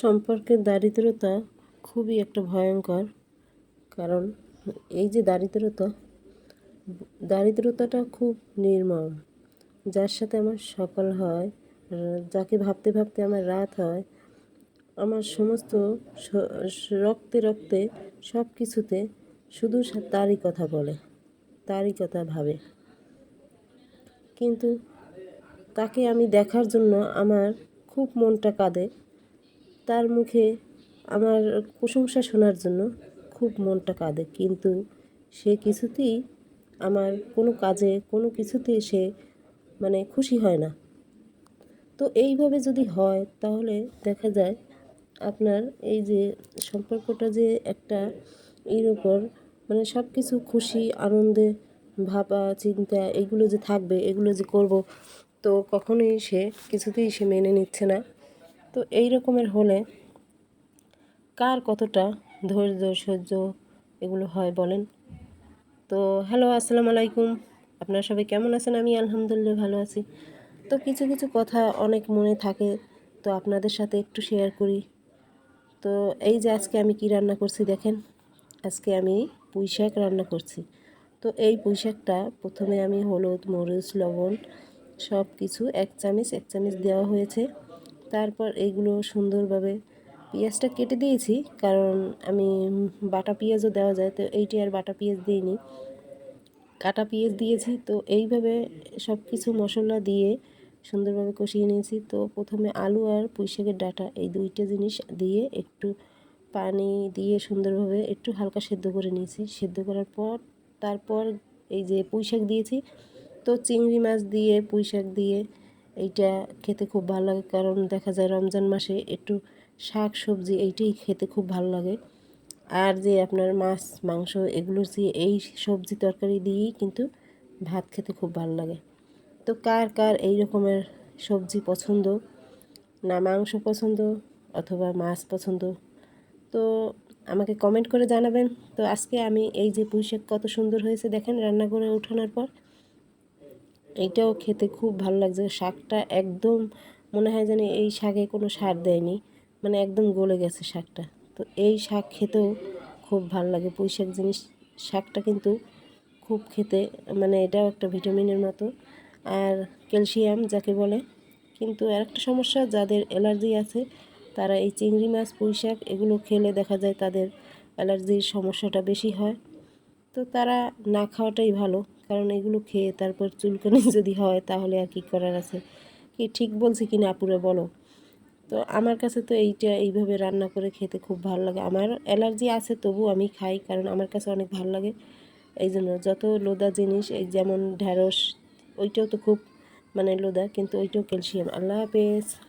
সম্পর্কের দারিদ্রতা খুবই একটা ভয়ঙ্কর। কারণ এই যে দারিদ্রতা, দারিদ্রতাটা খুব নির্মম। যার সাথে আমার সকাল হয়, যাকে ভাবতে ভাবতে আমার রাত হয়, আমার সমস্ত রক্তে রক্তে সব কিছুতে শুধু তারই কথা বলে, তারই কথা ভাবে। কিন্তু তাকে আমি দেখার জন্য আমার খুব মনটা কাঁদে। তার মুখে আমার প্রশংসা শোনার জন্য খুব মনটা কাঁদে। কিন্তু সে কিছুতেই আমার কোনো কাজে, কোনো কিছুতেই সে মানে খুশি হয় না। তো এইভাবে যদি হয়, তাহলে দেখা যায় আপনার এই যে সম্পর্কটা যে একটা এর উপর মানে সব কিছু খুশি, আনন্দে, ভাবা, চিন্তা, এগুলো যে থাকবে, এগুলো যে করব, তো কখনোই সে কিছুতেই সে মেনে নিচ্ছে না। তো এই রকমের হলে কার কতটা ধৈর্য, সহ্য এগুলো হয় বলেন? তো হ্যালো, আসসালামু আলাইকুম। আপনারা সবাই কেমন আছেন? আমি আলহামদুলিল্লাহ ভালো আছি। তো কিছু কিছু কথা অনেক মনে থাকে, তো আপনাদের সাথে একটু শেয়ার করি। তো এই যে আজকে আমি কি রান্না করছি দেখেন? আজকে আমি পুঁই শাক রান্না করছি। তো এই পুঁই শাকটা প্রথমে আমি হলুদ, মরিচ, লবণ সব কিছু এক চামচ এক চামচ দেওয়া হয়েছে। তারপর এইগুলো সুন্দরভাবে পেঁয়াজটা কেটে দিয়েছি, কারণ আমি বাটা পেঁয়াজও দেওয়া যায়, তো এইটি আর বাটা পেঁয়াজ দিইনি। কাটা পেঁয়াজ দিয়েছি, তো এইভাবে সব কিছু মশলা দিয়ে সুন্দরভাবে কষিয়ে নিয়েছি। তো প্রথমে আলু আর পুঁইশাকের ডাটা, এই দুইটা জিনিস দিয়ে একটু পানি দিয়ে সুন্দরভাবে একটু হালকা সেদ্ধ করে নিয়েছি। সেদ্ধ করার পর তারপর এই যে পুঁইশাক দিয়েছি, তো চিংড়ি মাছ দিয়ে, পুঁইশাক দিয়ে এইটা খেতে খুব ভালো লাগে। কারণ দেখা যায় রমজান মাসে একটু শাক সবজি এইটাই খেতে খুব ভালো লাগে। আর যে আপনার মাছ, মাংস এগুলো দিয়ে এই সবজি তরকারি দিয়েই কিন্তু ভাত খেতে খুব ভালো লাগে। তো কার কার এই রকমের সবজি পছন্দ? না মাংস পছন্দ অথবা মাছ পছন্দ? তো আমাকে কমেন্ট করে জানাবেন। তো আজকে আমি এই যে পুঁই শাক কত সুন্দর হয়েছে দেখেন রান্না করে ওঠানোর পর। এইটাও খেতে খুব ভালো লাগছে। শাকটা একদম মনে হয় যেন এই শাকে কোনো সার দেয়নি। মানে একদম গলে গেছে শাকটা। তো এই শাক খেতেও খুব ভালো লাগে। পুঁই শাক জিনিস, শাকটা কিন্তু খুব খেতে মানে এটাও একটা ভিটামিনের মতো। আর ক্যালসিয়াম যাকে বলে। কিন্তু আর একটা সমস্যা, যাদের অ্যালার্জি আছে, তারা এই চিংড়ি মাছ, পুঁই শাক এগুলো খেলে দেখা যায় তাদের অ্যালার্জির সমস্যাটা বেশি হয়। তো তারা না খাওয়াটাই ভালো। কারণ এগুলো খেয়ে তারপর চুলকানি যদি হয়, তাহলে আর কি করার আছে? কি ঠিক বলছি কি না পুরো বলো? তো আমার কাছে তো এইটা, এইভাবে রান্না করে খেতে খুব ভালো লাগে। আমার অ্যালার্জি আছে তবু আমি খাই, কারণ আমার কাছে অনেক ভালো লাগে। এই জন্য যত লোদা জিনিস, এই যেমন ঢ্যাঁড়স, ওইটাও তো খুব মানে লোদা, কিন্তু ওইটাও ক্যালসিয়াম। আল্লাহ হাফেজ।